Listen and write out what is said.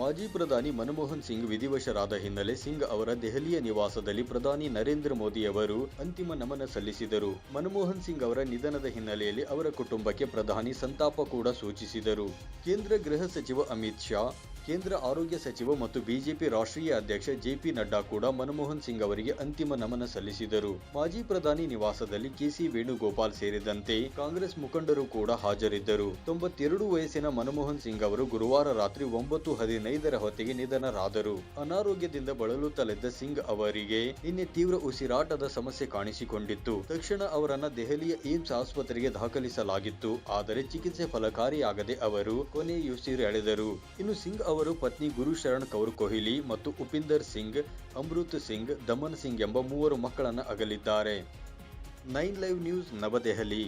ಮಾಜಿ ಪ್ರಧಾನಿ ಮನಮೋಹನ್ ಸಿಂಗ್ ವಿಧಿವಶರಾದ ಹಿನ್ನೆಲೆ ಸಿಂಗ್ ಅವರ ದೆಹಲಿಯ ನಿವಾಸದಲ್ಲಿ ಪ್ರಧಾನಿ ನರೇಂದ್ರ ಮೋದಿ ಅವರು ಅಂತಿಮ ನಮನ ಸಲ್ಲಿಸಿದರು. ಮನಮೋಹನ್ ಸಿಂಗ್ ಅವರ ನಿಧನದ ಹಿನ್ನೆಲೆಯಲ್ಲಿ ಅವರ ಕುಟುಂಬಕ್ಕೆ ಪ್ರಧಾನಿ ಸಂತಾಪ ಕೂಡ ಸೂಚಿಸಿದರು. ಕೇಂದ್ರ ಗೃಹ ಸಚಿವ ಅಮಿತ್ ಶಾ ಕೇಂದ್ರ ಆರೋಗ್ಯ ಸಚಿವ ಮತ್ತು ಬಿಜೆಪಿ ರಾಷ್ಟ್ರೀಯ ಅಧ್ಯಕ್ಷ ಜೆಪಿ ನಡ್ಡಾ ಕೂಡ ಮನಮೋಹನ್ ಸಿಂಗ್ ಅವರಿಗೆ ಅಂತಿಮ ನಮನ ಸಲ್ಲಿಸಿದರು. ಮಾಜಿ ಪ್ರಧಾನಿ ನಿವಾಸದಲ್ಲಿ ಕೆಸಿ ವೇಣುಗೋಪಾಲ್ ಸೇರಿದಂತೆ ಕಾಂಗ್ರೆಸ್ ಮುಖಂಡರು ಕೂಡ ಹಾಜರಿದ್ದರು. ತೊಂಬತ್ತೆರಡು ವಯಸ್ಸಿನ ಮನಮೋಹನ್ ಸಿಂಗ್ ಅವರು ಗುರುವಾರ ರಾತ್ರಿ ಒಂಬತ್ತು ಹದಿನೈದರ ಹೊತ್ತಿಗೆ ನಿಧನರಾದರು. ಅನಾರೋಗ್ಯದಿಂದ ಬಳಲುತ್ತಲಿದ್ದ ಸಿಂಗ್ ಅವರಿಗೆ ನಿನ್ನೆ ತೀವ್ರ ಉಸಿರಾಟದ ಸಮಸ್ಯೆ ಕಾಣಿಸಿಕೊಂಡಿತ್ತು. ತಕ್ಷಣ ಅವರನ್ನು ದೆಹಲಿಯ ಏಮ್ಸ್ ಆಸ್ಪತ್ರೆಗೆ ದಾಖಲಿಸಲಾಗಿತ್ತು. ಆದರೆ ಚಿಕಿತ್ಸೆ ಫಲಕಾರಿಯಾಗದೆ ಅವರು ಕೊನೆಯುಸಿರೆಳೆದರು. ಇನ್ನು ಸಿಂಗ್ ಅವರು ಪತ್ನಿ ಗುರುಶರಣ್ ಕೌರ್ ಕೊಹ್ಲಿ ಮತ್ತು ಉಪಿಂದರ್ ಸಿಂಗ್, ಅಮೃತ್ ಸಿಂಗ್, ದಮನ್ ಸಿಂಗ್ ಎಂಬ ಮೂವರು ಮಕ್ಕಳನ್ನು ಅಗಲಿದ್ದಾರೆ. Nine live news New Delhi.